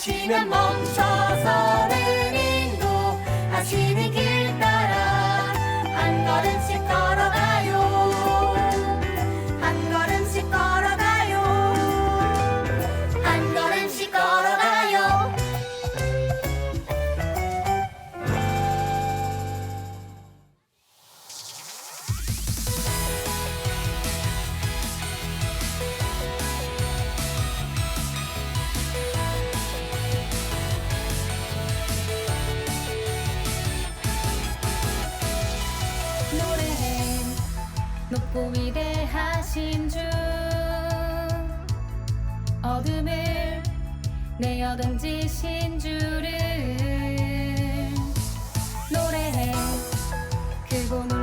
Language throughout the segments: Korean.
하시면 멈춰서는 인도 하시는 길 따라 한 걸음씩 걸어가요. 높고 위대하신 주. 어둠을 내어 던지신 주를 노래해. 그곳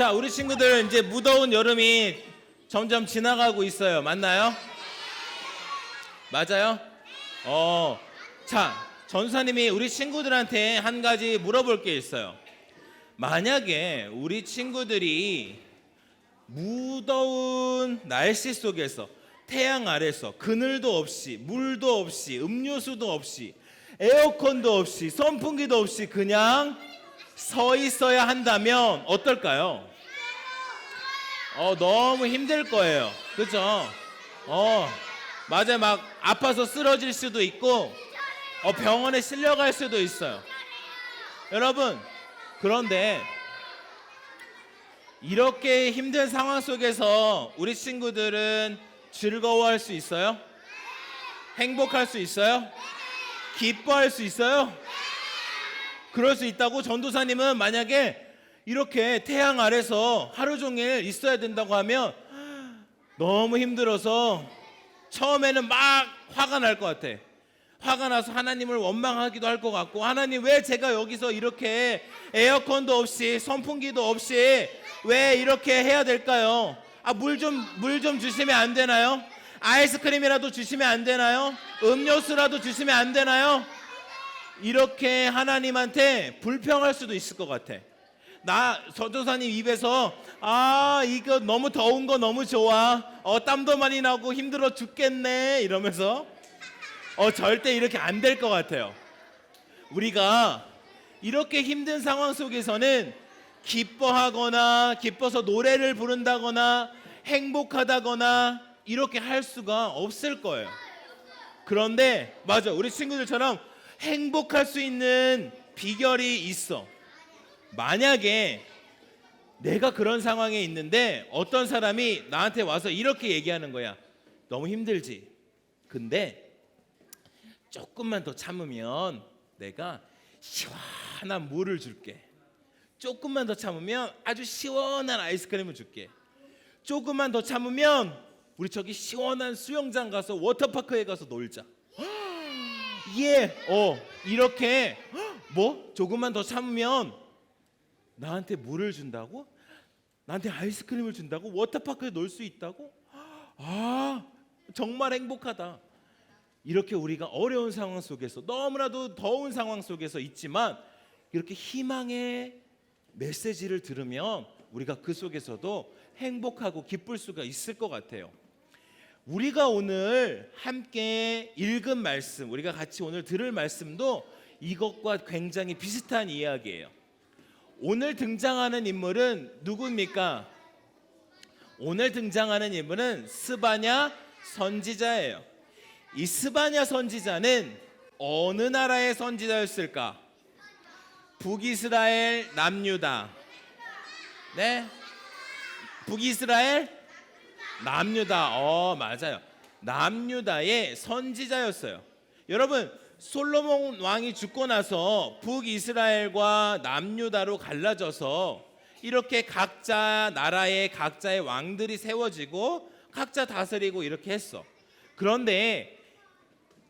자, 우리 친구들 이제 무더운 여름이 점점 지나가고 있어요. 맞나요? 맞아요? 어. 자, 전사님이 우리 친구들한테 한 가지 물어볼 게 있어요. 만약에 우리 친구들이 무더운 날씨 속에서 태양 아래서 그늘도 없이 물도 없이 음료수도 없이 에어컨도 없이 선풍기도 없이 그냥 서 있어야 한다면 어떨까요? 어 너무 힘들 거예요. 그죠? 어 맞아요. 막 아파서 쓰러질 수도 있고 어 병원에 실려갈 수도 있어요. 여러분 그런데 이렇게 힘든 상황 속에서 우리 친구들은 즐거워할 수 있어요? 행복할 수 있어요? 기뻐할 수 있어요? 그럴 수 있다고 전도사님은 만약에 이렇게 태양 아래서 하루 종일 있어야 된다고 하면 너무 힘들어서 처음에는 막 화가 날 것 같아. 화가 나서 하나님을 원망하기도 할 것 같고 하나님 왜 제가 여기서 이렇게 에어컨도 없이 선풍기도 없이 왜 이렇게 해야 될까요? 아 물 좀 물 좀 주시면 안 되나요? 아이스크림이라도 주시면 안 되나요? 음료수라도 주시면 안 되나요? 이렇게 하나님한테 불평할 수도 있을 것 같아. 나 서조사님 입에서 아 이거 너무 더운 거 너무 좋아. 어 땀도 많이 나고 힘들어 죽겠네 이러면서 어 절대 이렇게 안 될 것 같아요. 우리가 이렇게 힘든 상황 속에서는 기뻐하거나 기뻐서 노래를 부른다거나 행복하다거나 이렇게 할 수가 없을 거예요. 그런데 맞아 우리 친구들처럼 행복할 수 있는 비결이 있어. 만약에 내가 그런 상황에 있는데 어떤 사람이 나한테 와서 이렇게 얘기하는 거야. 너무 힘들지. 근데 조금만 더 참으면 내가 시원한 물을 줄게. 조금만 더 참으면 아주 시원한 아이스크림을 줄게. 조금만 더 참으면 우리 저기 시원한 수영장 가서 워터파크에 가서 놀자. 예, 어 이렇게 뭐 조금만 더 참으면 나한테 물을 준다고? 나한테 아이스크림을 준다고? 워터파크에 놀 수 있다고? 아 정말 행복하다. 이렇게 우리가 어려운 상황 속에서 너무나도 더운 상황 속에서 있지만 이렇게 희망의 메시지를 들으면 우리가 그 속에서도 행복하고 기쁠 수가 있을 것 같아요. 우리가 오늘 함께 읽은 말씀, 우리가 같이 오늘 들을 말씀도 이것과 굉장히 비슷한 이야기예요. 오늘 등장하는 인물은 누구입니까? 오늘 등장하는 인물은 스바냐 선지자예요. 이 스바냐 선지자는 어느 나라의 선지자였을까? 북이스라엘 남유다. 네? 북이스라엘 남유다. 어, 맞아요. 남유다의 선지자였어요. 여러분, 솔로몬 왕이 죽고 나서 북이스라엘과 남유다로 갈라져서 이렇게 각자 나라의 각자의 왕들이 세워지고 각자 다스리고 이렇게 했어. 그런데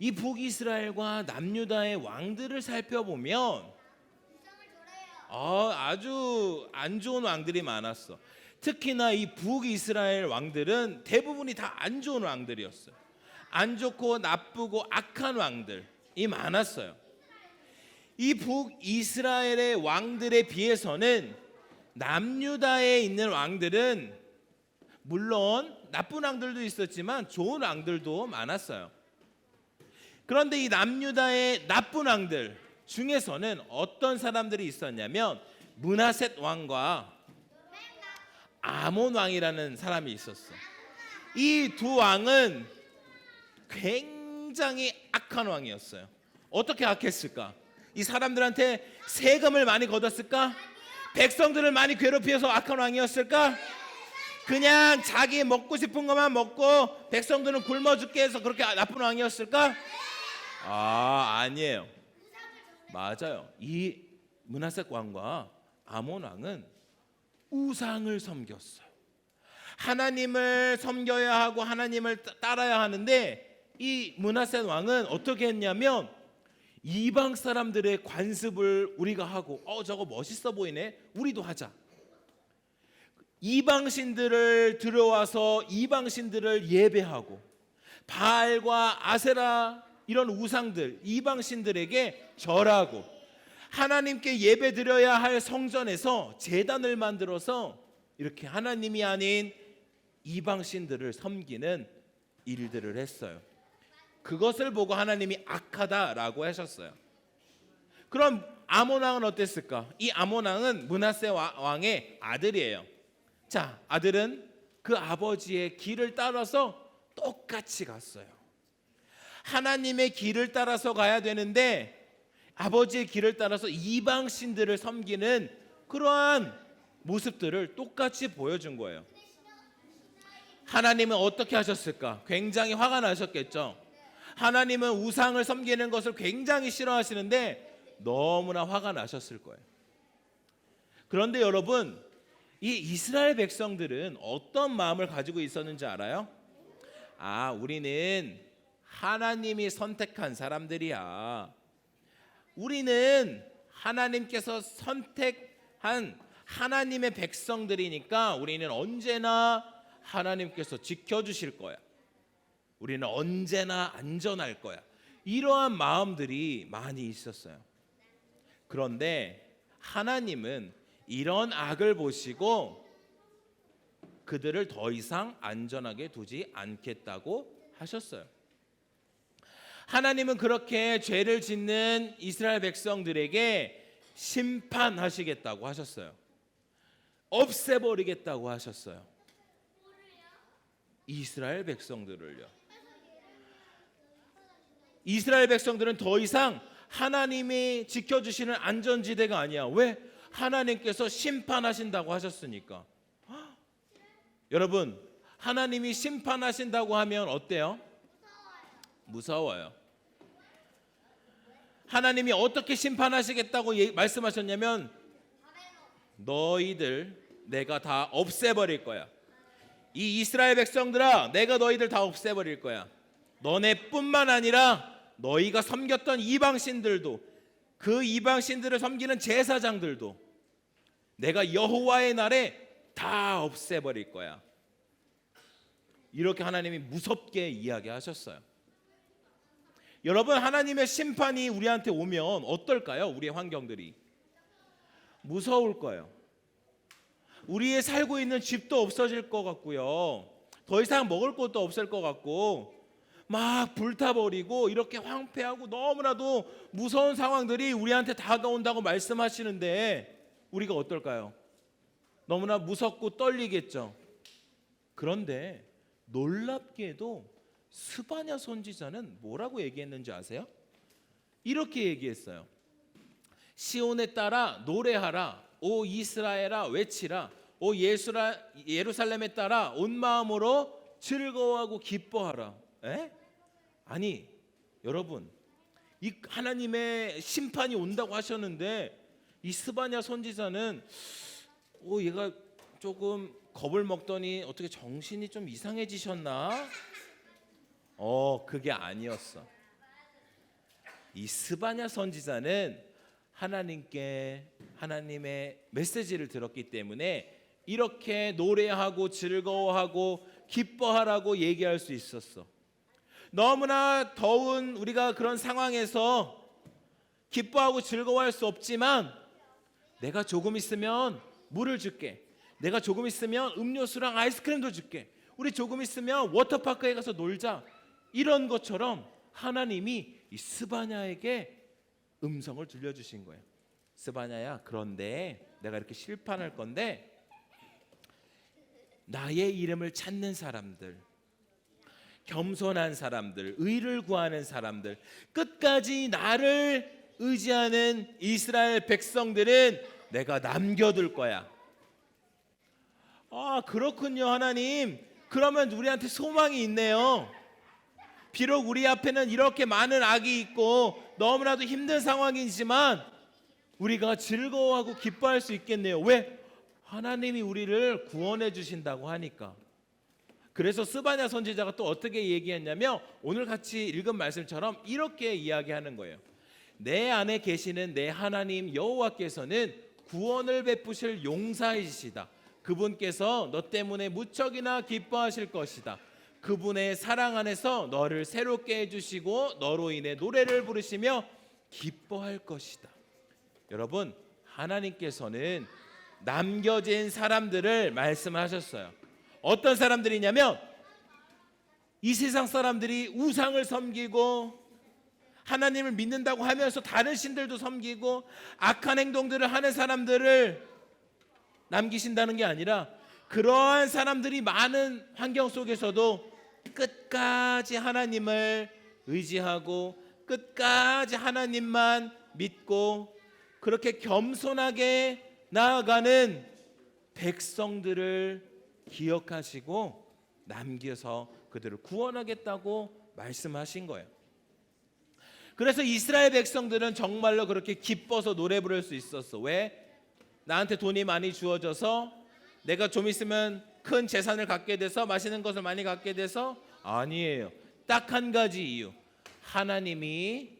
이 북이스라엘과 남유다의 왕들을 살펴보면 어, 아주 안 좋은 왕들이 많았어. 특히나 이 북이스라엘 왕들은 대부분이 다 안 좋은 왕들이었어요. 안 좋고 나쁘고 악한 왕들 이 많았어요. 이 북이스라엘의 왕들에 비해서는 남유다에 있는 왕들은 물론 나쁜 왕들도 있었지만 좋은 왕들도 많았어요. 그런데 이 남유다의 나쁜 왕들 중에서는 어떤 사람들이 있었냐면 문하셋 왕과 아몬 왕이라는 사람이 있었어. 이 두 왕은 굉장히 악한 왕이었어요. 어떻게 악했을까? 이 사람들한테 세금을 많이 걷었을까? 백성들을 많이 괴롭혀서 악한 왕이었을까? 그냥 자기 먹고 싶은 것만 먹고 백성들은 굶어 죽게 해서 그렇게 나쁜 왕이었을까? 아, 아니에요. 맞아요. 이 문하색 왕과 아몬 왕은 우상을 섬겼어요. 하나님을 섬겨야 하고 하나님을 따- 따라야 하는데 이 문하세 왕은 어떻게 했냐면 이방 사람들의 관습을 우리가 하고 어 저거 멋있어 보이네 우리도 하자 이방 신들을 들어와서 이방 신들을 예배하고 바알과 아세라 이런 우상들 이방 신들에게 절하고 하나님께 예배 드려야 할 성전에서 제단을 만들어서 이렇게 하나님이 아닌 이방 신들을 섬기는 일들을 했어요. 그것을 보고 하나님이 악하다라고 하셨어요. 그럼 아몬 왕은 어땠을까? 이 아몬 왕은 문하세 와- 왕의 아들이에요. 자, 아들은 그 아버지의 길을 따라서 똑같이 갔어요. 하나님의 길을 따라서 가야 되는데 아버지의 길을 따라서 이방 신들을 섬기는 그러한 모습들을 똑같이 보여준 거예요. 하나님은 어떻게 하셨을까? 굉장히 화가 나셨겠죠. 하나님은 우상을 섬기는 것을 굉장히 싫어하시는데 너무나 화가 나셨을 거예요. 그런데 여러분, 이 이스라엘 백성들은 어떤 마음을 가지고 있었는지 알아요? 아, 우리는 하나님이 선택한 사람들이야. 우리는 하나님께서 선택한 하나님의 백성들이니까 우리는 언제나 하나님께서 지켜주실 거야. 우리는 언제나 안전할 거야. 이러한 마음들이 많이 있었어요. 그런데 하나님은 이런 악을 보시고 그들을 더 이상 안전하게 두지 않겠다고 하셨어요. 하나님은 그렇게 죄를 짓는 이스라엘 백성들에게 심판하시겠다고 하셨어요. 없애버리겠다고 하셨어요. 이스라엘 백성들을요. 이스라엘 백성들은 더 이상 하나님이 지켜주시는 안전지대가 아니야. 왜? 하나님께서 심판하신다고 하셨으니까. 헉! 여러분, 하나님이 심판하신다고 하면 어때요? 무서워요. 하나님이 어떻게 심판하시겠다고 예- 말씀하셨냐면 너희들 내가 다 없애버릴 거야. 이 이스라엘 백성들아, 내가 너희들 다 없애버릴 거야. 너네뿐만 아니라 너희가 섬겼던 이방 신들도 그 이방 신들을 섬기는 제사장들도 내가 여호와의 날에 다 없애버릴 거야. 이렇게 하나님이 무섭게 이야기하셨어요. 여러분 하나님의 심판이 우리한테 오면 어떨까요? 우리의 환경들이 무서울 거예요. 우리의 살고 있는 집도 없어질 것 같고요. 더 이상 먹을 것도 없을 것 같고 막 불타버리고 이렇게 황폐하고 너무나도 무서운 상황들이 우리한테 다가온다고 말씀하시는데 우리가 어떨까요? 너무나 무섭고 떨리겠죠. 그런데 놀랍게도 스바냐 선지자는 뭐라고 얘기했는지 아세요? 이렇게 얘기했어요. 시온에 따라 노래하라. 오 이스라엘아 외치라. 오 예수라 예루살렘에 따라 온 마음으로 즐거워하고 기뻐하라. 에? 아니 여러분 이 하나님의 심판이 온다고 하셨는데 이 스바냐 선지자는 오 얘가 조금 겁을 먹더니 어떻게 정신이 좀 이상해지셨나? 어 그게 아니었어. 이 스바냐 선지자는 하나님께 하나님의 메시지를 들었기 때문에 이렇게 노래하고 즐거워하고 기뻐하라고 얘기할 수 있었어. 너무나 더운 우리가 그런 상황에서 기뻐하고 즐거워할 수 없지만 내가 조금 있으면 물을 줄게. 내가 조금 있으면 음료수랑 아이스크림도 줄게. 우리 조금 있으면 워터파크에 가서 놀자. 이런 것처럼 하나님이 이 스바냐에게 음성을 들려주신 거예요. 스바냐야, 그런데 내가 이렇게 실판할 건데 나의 이름을 찾는 사람들, 겸손한 사람들, 의를 구하는 사람들, 끝까지 나를 의지하는 이스라엘 백성들은 내가 남겨둘 거야. 아, 그렇군요, 하나님. 그러면 우리한테 소망이 있네요. 비록 우리 앞에는 이렇게 많은 악이 있고 너무나도 힘든 상황이지만 우리가 즐거워하고 기뻐할 수 있겠네요. 왜? 하나님이 우리를 구원해 주신다고 하니까. 그래서 스바냐 선지자가 또 어떻게 얘기했냐면 오늘 같이 읽은 말씀처럼 이렇게 이야기하는 거예요. 내 안에 계시는 내 하나님 여호와께서는 구원을 베푸실 용사이시다. 그분께서 너 때문에 무척이나 기뻐하실 것이다. 그분의 사랑 안에서 너를 새롭게 해주시고 너로 인해 노래를 부르시며 기뻐할 것이다. 여러분 하나님께서는 남겨진 사람들을 말씀하셨어요. 어떤 사람들이냐면 이 세상 사람들이 우상을 섬기고 하나님을 믿는다고 하면서 다른 신들도 섬기고 악한 행동들을 하는 사람들을 남기신다는 게 아니라 그러한 사람들이 많은 환경 속에서도 끝까지 하나님을 의지하고 끝까지 하나님만 믿고 그렇게 겸손하게 나아가는 백성들을 기억하시고 남겨서 그들을 구원하겠다고 말씀하신 거예요. 그래서 이스라엘 백성들은 정말로 그렇게 기뻐서 노래 부를 수 있었어. 왜? 나한테 돈이 많이 주어져서 내가 좀 있으면 큰 재산을 갖게 돼서 맛있는 것을 많이 갖게 돼서 아니에요. 딱 한 가지 이유. 하나님이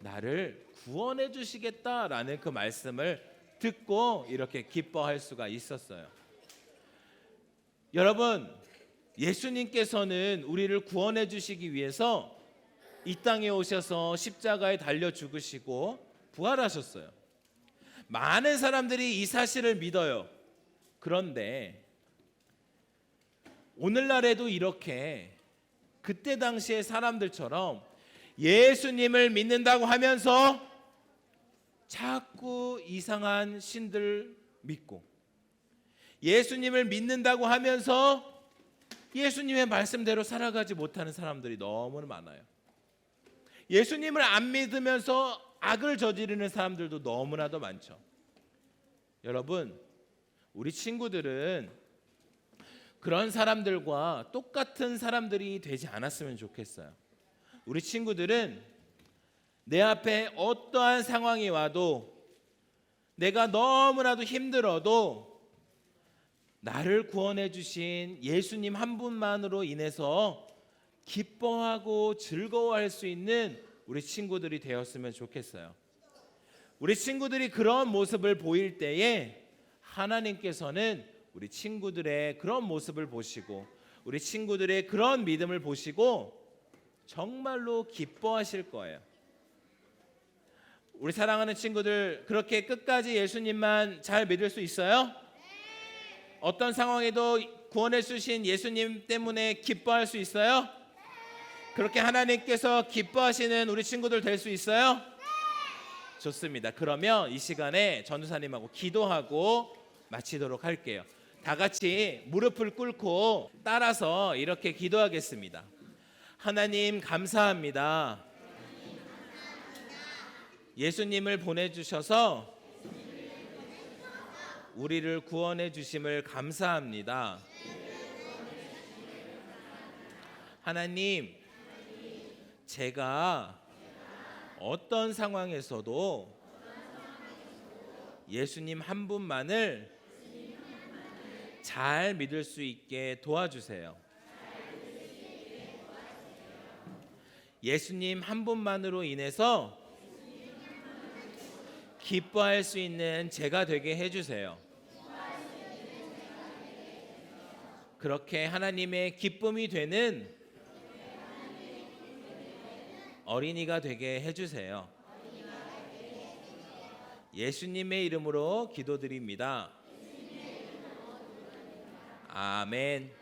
나를 구원해 주시겠다라는 그 말씀을 듣고 이렇게 기뻐할 수가 있었어요. 여러분, 예수님께서는 우리를 구원해 주시기 위해서 이 땅에 오셔서 십자가에 달려 죽으시고 부활하셨어요. 많은 사람들이 이 사실을 믿어요. 그런데 오늘날에도 이렇게 그때 당시의 사람들처럼 예수님을 믿는다고 하면서 자꾸 이상한 신들 믿고 예수님을 믿는다고 하면서 예수님의 말씀대로 살아가지 못하는 사람들이 너무 많아요. 예수님을 안 믿으면서 악을 저지르는 사람들도 너무나도 많죠. 여러분, 우리 친구들은 그런 사람들과 똑같은 사람들이 되지 않았으면 좋겠어요. 우리 친구들은 내 앞에 어떠한 상황이 와도 내가 너무나도 힘들어도 나를 구원해 주신 예수님 한 분만으로 인해서 기뻐하고 즐거워할 수 있는 우리 친구들이 되었으면 좋겠어요. 우리 친구들이 그런 모습을 보일 때에 하나님께서는 우리 친구들의 그런 모습을 보시고 우리 친구들의 그런 믿음을 보시고 정말로 기뻐하실 거예요. 우리 사랑하는 친구들 그렇게 끝까지 예수님만 잘 믿을 수 있어요? 어떤 상황에도 구원해 주신 예수님 때문에 기뻐할 수 있어요? 그렇게 하나님께서 기뻐하시는 우리 친구들 될 수 있어요? 좋습니다. 그러면 이 시간에 전도사님하고 기도하고 마치도록 할게요. 다 같이 무릎을 꿇고 따라서 이렇게 기도하겠습니다. 하나님 감사합니다. 예수님을 보내주셔서 우리를 구원해 주심을 감사합니다. 하나님, 제가 어떤 상황에서도 예수님 한 분만을 잘 믿을 수 있게 도와주세요. 예수님 한 분만으로 인해서 기뻐할 수 있는 제가 되게 해주세요. 그렇게 하나님의 기쁨이 되는 어린이가 되게 해주세요. 예수님의 이름으로 기도드립니다. 아멘.